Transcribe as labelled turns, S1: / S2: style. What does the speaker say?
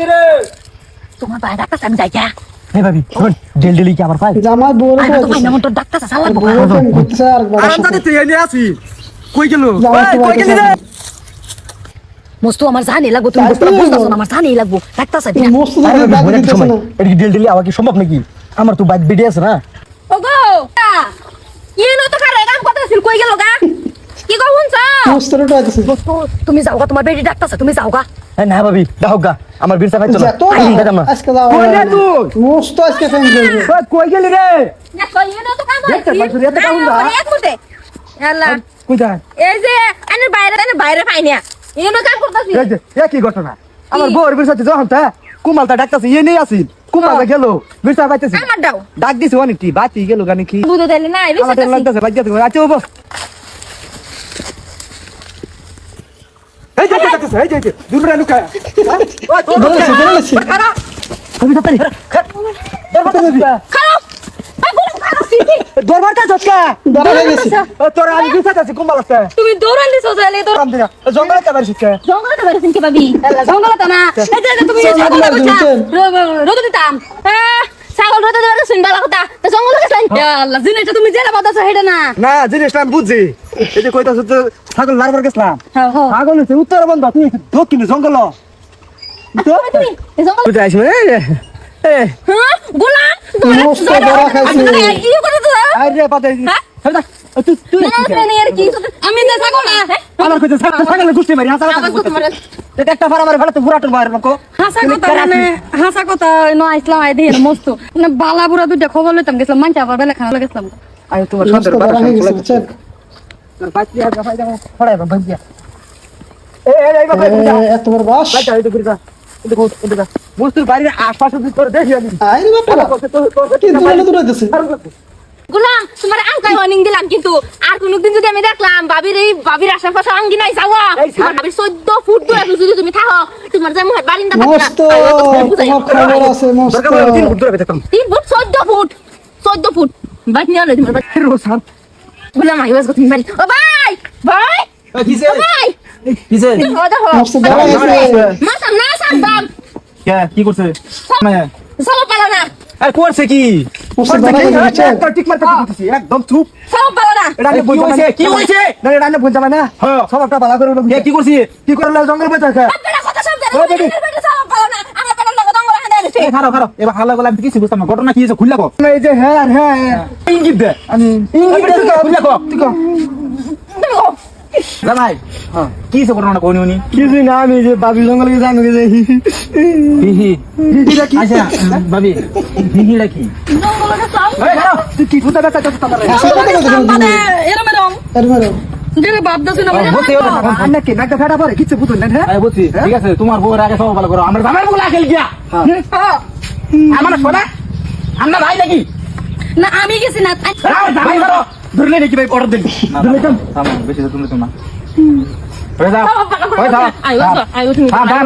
S1: গেলি রে।
S2: তোমার ভাই ডাক্তার আমি যাই যা।
S3: এই ভাবি শোন ডেল ডেলি কি আবার পাই
S4: জামাই বউরে
S2: আর তো না তোর ডাক্তার চালা লাগবো
S4: বউরে প্রেম করতেছে আর একবার
S1: আর আমি তুই এনে আছি কই গেল? কই গেলি রে?
S2: মস্তু আমার জানি লাগবো তুমি বুঝতেছো। না আমার জানি ডাক্তার
S4: মস্ত
S3: এটা কি ডেলি সম্ভব নাকি? আমার তো বাইক বেডে আছে না।
S5: ওগো ইনো তো কারে কাম করতেছিল কই গেল গা? কি শুনছ?
S4: মস্ত
S2: তুমি যাও গা তোমার বেডি ডাক্তার আছে তুমি যাও গা।
S3: এই না ভাবি দেখো গা আমার বীর চাপাই চলো। দেখাম না
S4: আজকে যাও
S1: কই রে তুই?
S4: মস্ত আজকে ফেন করবে
S1: কই গেলি রে?
S5: না কই ইনো তো কাম
S1: দেখতে পাচ্ছ, এত কাম না?
S5: এক মুতে আল্লাহ
S1: কই যা
S5: এই যে আনের বাইরে আনের বাইরে পাই না। ইনো কাম করতেছিল
S1: এই যে এ কি ঘটনা? আমার বউর বির সাথে যখন তা কুমালটা ডাকতাছে ইয়ে নেই আসিল কুমালটা গেল বির সাথে
S5: আমার দাও।
S1: ডাক দিছে অনেকটি বাতি গেল গানি কি
S5: বুঝতে দিলে না
S1: আমার তেল লাগতেছে বাজ্যা তুমি আচ্ছা বাবা এই ডাকতেছে এই যে এই যে দূর রে লুকা
S4: বলেছে বলেছে
S3: আমি তাড়াতাড়ি
S5: খারাপ।
S1: দরবার কা ঝটকা
S4: ধরা হয়ে
S1: তোর আমি কুমাল
S5: তুমি দৌড়ান দিছো তাহলে তোর
S1: রাম দিনা জঙ্গলে কাবার শিখছে
S5: জঙ্গলে তো বেরোছেন কি ভাবি? জঙ্গলে তো না। এই যে তুমি। রোদ দিতাম। ছাগল রোদ বেরোছেন ভালো কথা। আল্লাহ জিনিসটা তুমি জেলা বাতাছো হেডে না।
S1: না জিনিসটা আমি বুঝছি। এই যে কইতাছ তো ছাগল লারবার গেছিলাম।
S5: হ্যাঁ হ্যাঁ।
S1: ছাগল হচ্ছে তুমি দক্ষিণে জঙ্গল।
S5: হ্যাঁ হ্যাঁ? আমি
S1: একটা ফারা ফেলাতে বাইরে
S6: হাসা কথা মানে হাসা কথা ন আইসলাম আই দিয়ে মস্ত মানে বালা বুড়া দুইটা খবর লইতাম গেছিলাম মানতে আবার বেলা খানা গেছিলাম
S1: আয় তোমার
S4: ধরা
S1: বাড়া
S4: হয়ে গেছে বুঝছেন
S1: বাচ্চি গাফাই দাও ফড়াই বা ভাইয়া এ এ এই বাবা
S4: এত বড় বাস
S1: বাচ্চা এই তো করিবা দেখো দেখো মুস্তুর বাইরে আশপাশে দেখি
S4: বাবা কি
S5: গোলাম তোমার আঙ্কাই ওয়ার্নিং দিলাম কিন্তু? আর কোনদিন যদি আমি দেখলাম বাবির এই বাবির আশেপাশে আঙ্গি নাই যাওয়া তোমার বাবির চোদ্দ ফুট দূরে যদি তুমি থাকো তোমার যে মুখের বারিন্দা
S4: মস্ত খবর আছে মস্ত।
S1: তিন ফুট দূরে
S5: তিন ফুট চোদ্দ ফুট চোদ্দ ফুট। বাইক নিয়ে আলো তোমার বাড়ি।
S1: রোসান
S5: গোলাম আই বাস তুমি বাড়ি। ও ভাই ভাই
S1: কিসে
S5: ও ভাই।
S1: কিসে
S5: মাসাম না সাম
S1: কে? কি করছে? মানে?
S5: সব পালো না।
S1: আরে করছে কি? কি? একদম চুপ।
S5: সব না।
S1: এটা আমি
S3: কি
S1: বুঝতে? পারি
S3: কি হয়েছে?
S1: না এটা আমি বুঝতে পারি না। সব একটা ভালো করে
S3: কে কি করছি
S1: কি করে জঙ্গল বেঁচে আছে
S5: আপনারা কথা সব জানেন সব পালো না। আমার পেটের লাগে দঙ্গল হাতে দিছে
S3: এই খারাপ খারাপ এবার হাল্লা গলা আমি কিছু বুঝতাম না। ঘটনা কি হয়েছে খুললা কো।
S1: এই যে হ্যাঁ হ্যাঁ।
S3: ইঙ্গিত দে।
S1: আমি
S3: ইঙ্গিত দে খুললা কো
S1: তুই
S3: জামাই কি হয়েছে ঘটনা কোনি উনি?
S1: কিছু না আমি যে বাবি জঙ্গলে গেছে আমি গেছে
S3: হিহি আচ্ছা হিহিটা কি?
S1: তুই কি ফুটা
S4: কথা কথা
S6: মানে এরম এরম
S1: কে হ্যাঁ?
S3: আছে তোমার বউর আগে সব ভালো করো। আমার বলে গিয়া। আমার শোনা? আমরা ভাই নাকি?
S6: না আমি গেছি না।
S1: ধরলে নাকি ভাই অর্ডার দেন? ধরলে কাম।
S3: থামো বেশি তো তুমি তো না হয়ে যাও। হয়ে। যাও